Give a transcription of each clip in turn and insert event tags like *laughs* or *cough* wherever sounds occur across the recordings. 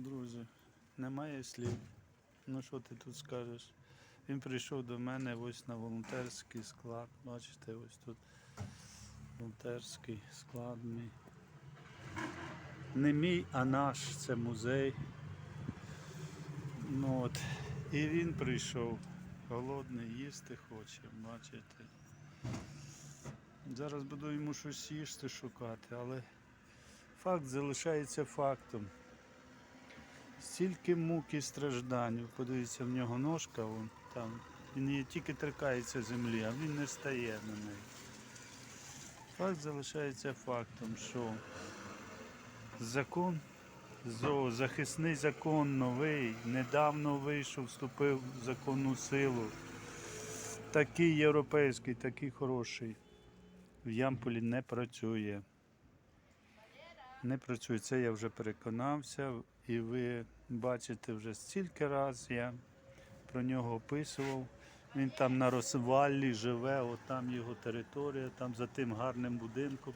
Друзі, немає слів. Ну що ти тут скажеш? Він прийшов до мене ось на волонтерський склад. Бачите, ось тут волонтерський склад мій. Не мій, а наш, це музей. Ну от. І він прийшов. Голодний, їсти хоче, бачите. Зараз буду йому щось їсти шукати, але факт залишається фактом. Стільки мук і страждань. Подивіться, в нього ножка вон там. Він її тільки торкається землі, а він не стає на неї. Факт залишається фактом, що закон, зоозахисний закон новий, недавно вийшов, вступив в законну силу. Такий європейський, такий хороший. В Ямполі не працює. Не працює. Це я вже переконався, і ви бачите вже стільки раз я про нього описував. Він там на розваллі живе, от там його територія, там за тим гарним будинком.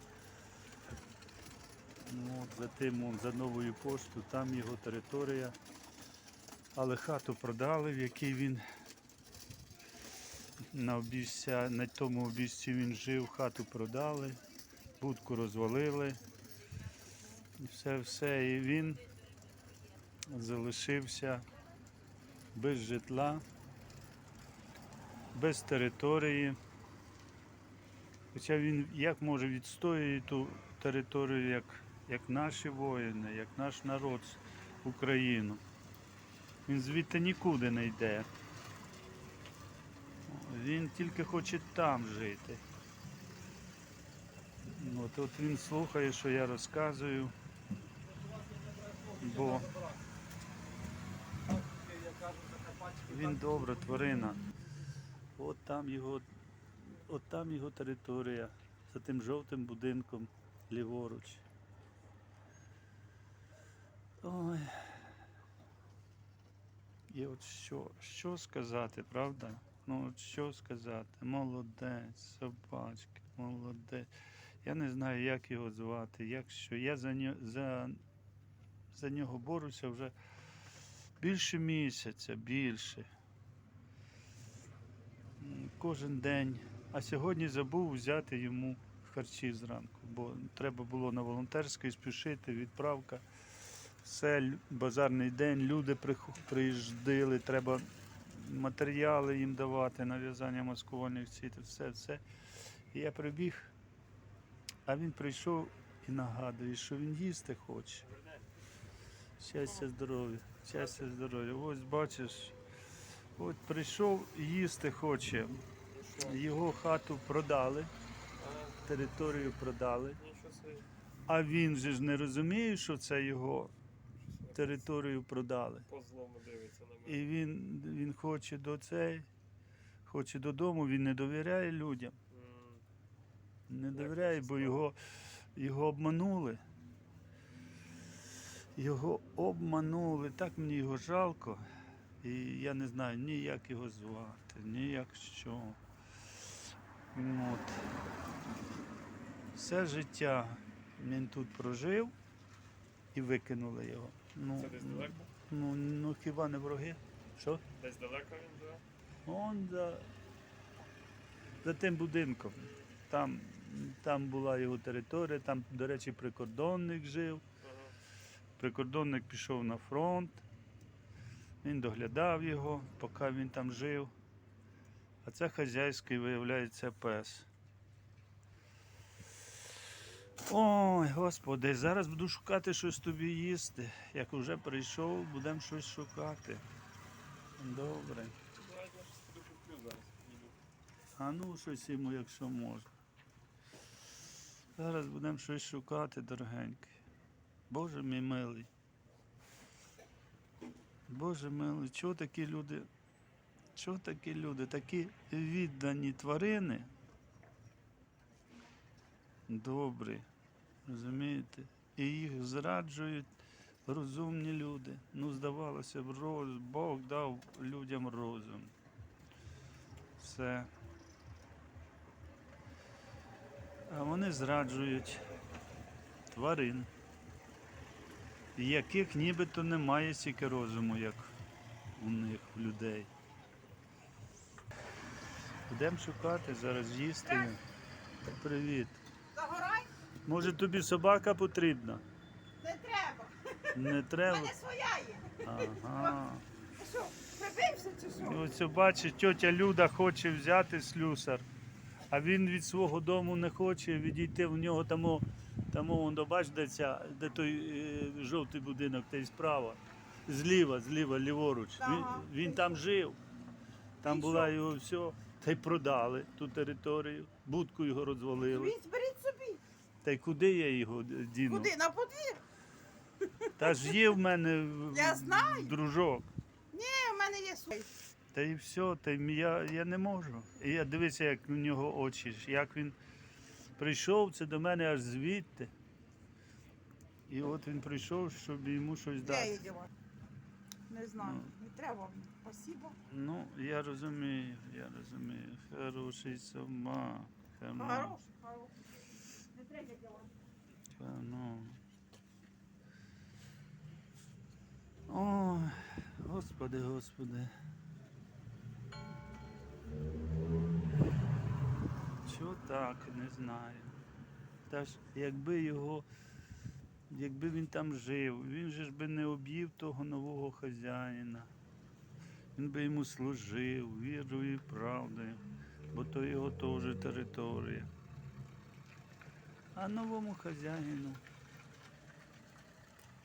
Ну, от за тим, он, за новою поштою, там його територія. Але хату продали, в якій він на, обіця, на тому обіцці він жив, хату продали, будку розвалили. Все, все. І він залишився без житла, без території. Хоча він як може відстоює ту територію, як, як наші воїни, як наш народ Україну. Він звідти нікуди не йде. Він тільки хоче там жити. От, от він слухає, що я розказую, бо він добра тварина. От там його, от там його територія, за тим жовтим будинком ліворуч. Ой. І от що, що сказати, правда? Ну от що сказати? Молодець, собачки, молодець. Я не знаю, як його звати, як що. Я за, за, за нього борюся вже більше місяця, більше. Кожен день. А сьогодні забув взяти йому харчі зранку, бо треба було на волонтерський спішити, відправка. Все, базарний день, люди приїжджали, треба матеріали їм давати на в'язання маскувальних сіток, все, все. І я прибіг, а він прийшов і нагадує, що він їсти хоче. Щастя, здоров'я, щастя, здоров'я. Ось бачиш, от прийшов їсти хоче. Його хату продали, територію продали. А він же ж не розуміє, що це його територію продали. І він, він хоче до цей, хоче додому, він не довіряє людям. Не довіряє, бо його, його обманули. Його обманули, так мені його жалко. І я не знаю ні як його звати, ні як що. От. Все життя він тут прожив і викинули його. Ну, Це десь далеко? ну, ну хіба не вороги? Що? Десь далеко він живе? Он за, за тим будинком. Там, там була його територія, там, до речі, прикордонник жив. Прикордонник пішов на фронт. Він доглядав його, поки він там жив. А це хазяйський, виявляється, пес. Ой, господи, зараз буду шукати щось тобі їсти. Як вже прийшов, будемо щось шукати. Добре. А ну щось йому, якщо можна. Зараз будемо щось шукати, дорогенький. Боже мій милий. Боже милий, чого такі люди? Чого такі люди? Такі віддані тварини. Добрі. Розумієте? І їх зраджують розумні люди. Ну, здавалося б, роз... Бог дав людям розум. Все. А вони зраджують тварин. Яких нібито немає стільки розуму, як у них, у людей. Будемо шукати, зараз їсти. Привіт. Загорай? Може тобі собака потрібна? Не треба. Не У треба. мене своя є. Ага. Ти що, прибився чи І що? Ось бачиш, тьотя Люда хоче взяти слюсар, а він від свого дому не хоче відійти. В нього тому, тому воно, бач, де, ця, де той е, жовтий будинок, та й справа. Зліва, зліва, ліворуч. Ага. Він, він там жив. Там І була що? його все. Та й продали ту територію, будку його розвалили. Він зберіть собі. Та й куди я його діну? Куди? На подвір? Та ж є в мене в- *laughs* Я знаю. дружок. Ні, в мене є свій. Та і все, та й я, я не можу. І я дивися, як у нього очі, ж, як він прийшов, це до мене аж звідти. І от він прийшов, щоб йому щось Де дати. дівати? Не знаю. Не треба. Спасибо. Ну, я розумію, я розумію. Хороший собак. Хано, Хорош, хорош. Не треба дівати. хано. Ой, господи, господи. Так, не знаю. Та ж якби його, якби він там жив, він же ж би не об'їв того нового хазяїна. Він би йому служив вірою і правдою, бо то його теж територія. А новому хазяїну,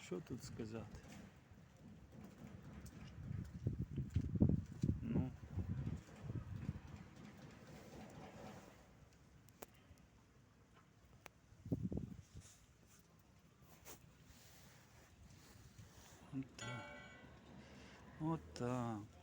що тут сказати? Отак. Отак.